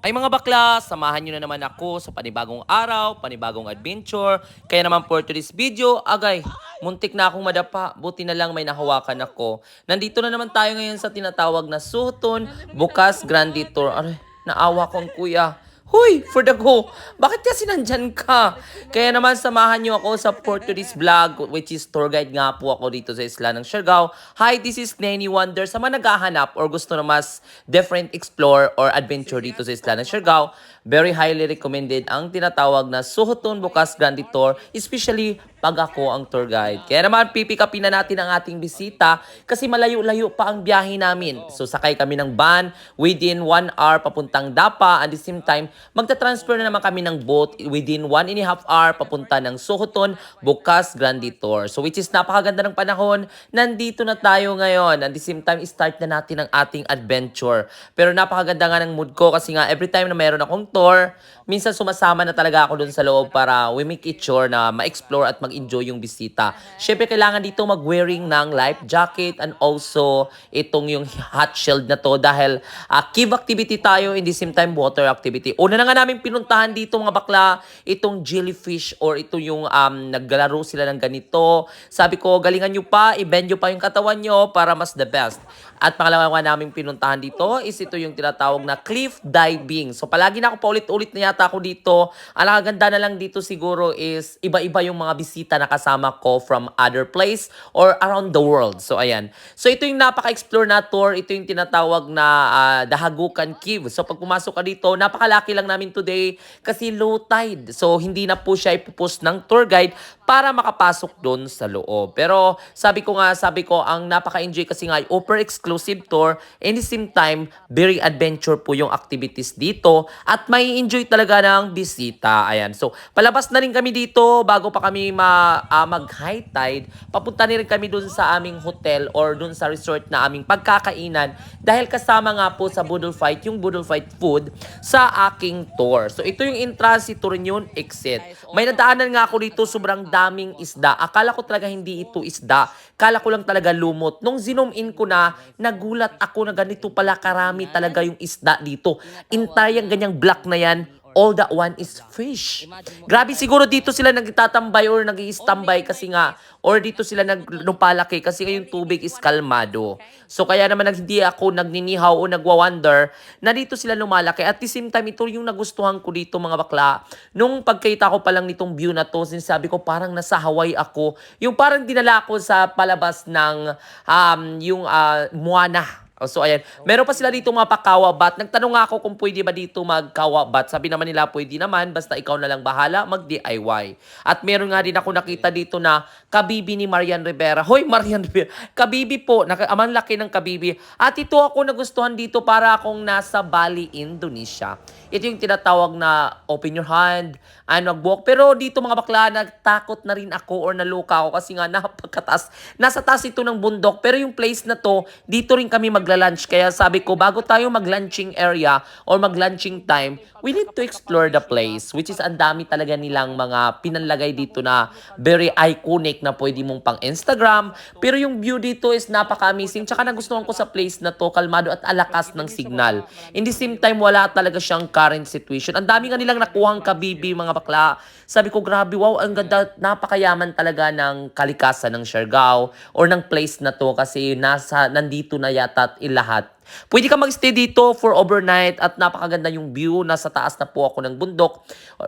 Ay mga bakla, samahan nyo na naman ako sa panibagong araw, panibagong adventure. Kaya naman for today's video, agay, muntik na akong madapa. Buti na lang may nahawakan ako. Nandito na naman tayo ngayon sa tinatawag na Suton Bukas Grande Tour. Aray, naawa ko ang kuya. Huy, for the go. Bakit kasi nandyan ka? Kaya naman samahan niyo ako sa for vlog, which is tour guide nga po ako dito sa isla ng Siargao. Hi, this is Nenny Wonder. Sa mga naghahanap or gusto na mas different explore or adventure dito sa isla ng Siargao, very highly recommended ang tinatawag na Suhuton Bukas Grande Tour, especially pag ako ang tour guide. Kaya naman, pipikapin na natin ang ating bisita kasi malayo-layo pa ang biyahe namin. So, sakay kami ng van within 1 hour papuntang Dapa. At the same time, magta-transfer na naman kami ng boat within 1 and a half hour papunta ng Sohoton, Bukas, Grande Tour. So, which is napakaganda ng panahon. Nandito na tayo ngayon. At the same time, start na natin ang ating adventure. Pero napakaganda nga ng mood ko kasi nga every time na mayroon akong tour, minsan sumasama na talaga ako dun sa loob para we make it sure na ma-explore at mag-enjoy yung bisita. Siyempre, kailangan dito mag-wearing ng life jacket and also itong yung hot shield na to dahil uh, cave activity tayo in the same time water activity. Una na nga namin pinuntahan dito mga bakla, itong jellyfish or ito yung um, naglalaro sila ng ganito. Sabi ko, galingan nyo pa, i-bend nyo pa yung katawan nyo para mas the best. At pangalawa nga namin pinuntahan dito is ito yung tinatawag na cliff diving. So palagi na ako paulit-ulit na yata ako dito. Ang nakaganda na lang dito siguro is iba-iba yung mga bisita na kasama ko from other place or around the world. So ayan. So ito yung napaka-explore na tour. Ito yung tinatawag na uh, Dahagukan Cave. So pag pumasok ka dito, napakalaki lang namin today kasi low tide. So hindi na po siya ipupost ng tour guide para makapasok doon sa loob. Pero sabi ko nga, sabi ko, ang napaka-enjoy kasi nga, super exclusive tour. And the same time, very adventure po yung activities dito. At may enjoy talaga ng bisita. Ayan. So, palabas na rin kami dito bago pa kami ma, uh, mag-high tide. Papunta na rin kami doon sa aming hotel or doon sa resort na aming pagkakainan. Dahil kasama nga po sa Budol Fight, yung Budol Fight food sa aking tour. So, ito yung entrance, ito rin yun, exit. May nadaanan nga ako dito, sobrang daming isda. Akala ko talaga hindi ito isda. Kala ko lang talaga lumot. Nung zoom in ko na, nagulat ako na ganito pala karami talaga yung isda dito. Entire yung ganyang black na yan, all that one is fish. Grabe siguro dito sila nagtatambay or nag standby kasi nga or dito sila nagpalaki kasi yung tubig is kalmado. So kaya naman hindi ako nagninihaw o nagwa-wonder na dito sila lumalaki. At the same time, ito yung nagustuhan ko dito mga bakla. Nung pagkita ko pa lang nitong view na to, sinasabi ko parang nasa Hawaii ako. Yung parang dinala ko sa palabas ng um, yung uh, Moana. Oh, so ayan, meron pa sila dito mga pakawabat. Nagtanong nga ako kung pwede ba dito magkawabat. Sabi naman nila pwede naman, basta ikaw na lang bahala mag-DIY. At meron nga din ako nakita dito na kabibi ni Marian Rivera. Hoy, Marian Rivera. Kabibi po, naka, aman laki ng kabibi. At ito ako nagustuhan dito para akong nasa Bali, Indonesia. Ito yung tinatawag na open your hand, ano, walk. Pero dito mga bakla, nagtakot na rin ako or naluka ako kasi nga napakataas. Nasa taas ito ng bundok. Pero yung place na to, dito rin kami magla-lunch. Kaya sabi ko, bago tayo mag-lunching area or mag-lunching time, we need to explore the place. Which is ang dami talaga nilang mga pinanlagay dito na very iconic na pwede mong pang Instagram. Pero yung view dito is napaka-amazing. Tsaka nagustuhan ko sa place na to, kalmado at alakas ng signal. In the same time, wala talaga siyang current situation. Ang dami nga nilang nakuhang kabibi, mga bakla. Sabi ko, grabe, wow, ang ganda, napakayaman talaga ng kalikasan ng Siargao or ng place na to kasi nasa, nandito na yata ilahat. Pwede ka magstay dito for overnight at napakaganda yung view. Nasa taas na po ako ng bundok.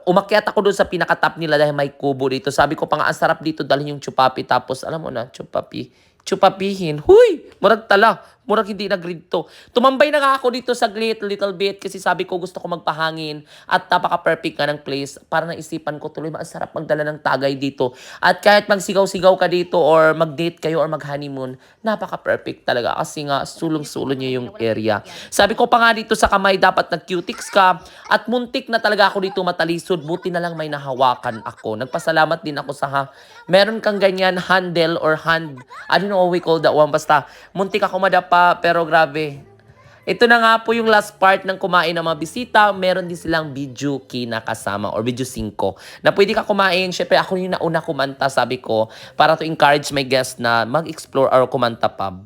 Umakyat ako doon sa pinakatap nila dahil may kubo dito. Sabi ko pa nga, ang sarap dito dalhin yung chupapi. Tapos, alam mo na, chupapi. Chupapihin. Huy! Murag tala. Murag hindi nag-read to. Tumambay na nga ako dito sa glit little bit kasi sabi ko gusto ko magpahangin at napaka-perfect nga ng place para naisipan ko tuloy masarap magdala ng tagay dito. At kahit magsigaw-sigaw ka dito or mag-date kayo or mag-honeymoon, napaka-perfect talaga kasi nga sulong-sulo niyo yung area. Sabi ko pa nga dito sa kamay dapat nag-cutics ka at muntik na talaga ako dito matalisod. Buti na lang may nahawakan ako. Nagpasalamat din ako sa ha. Meron kang ganyan handle or hand, I don't know what we call that one. Basta muntik ako madapa pero grabe. Ito na nga po yung last part ng kumain ng mga bisita. Meron din silang video key na kasama or video 5 na pwede ka kumain. Syempre ako yung nauna kumanta sabi ko para to encourage my guests na mag-explore or kumanta pa.